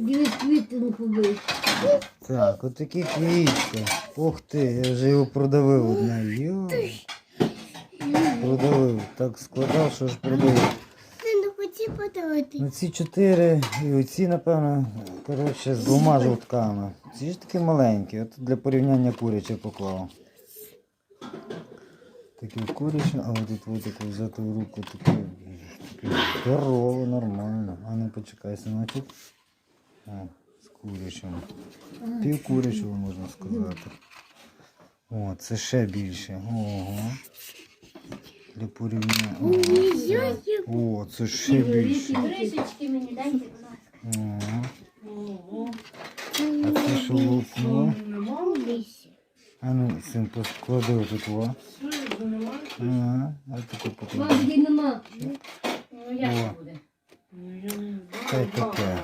Дві квіти побив. Так, от такі квітки. Ух ти, я вже його продавив одне. Йо. Продавив. Так складав, що ж продавив. Ти не хотів подавати. Ну ці чотири і оці, напевно, коротше, з двома жовтками. Ці ж такі маленькі, от для порівняння куряче поклав. Такі курячі, а от тут вот таку взяти в руку таке здорово, нормально. А ну почекай, синочок. О, з курячим. Пів курячого можна сказати. О, це ще більше. Ого. Для порівняння. О, це, ще більше. Мені дайте, будь ласка. Ого. А це що лопнуло? А ну, син, посклади отут во. Ага, а таку поклади. Мам, нема. Ну як О. це буде? Таке.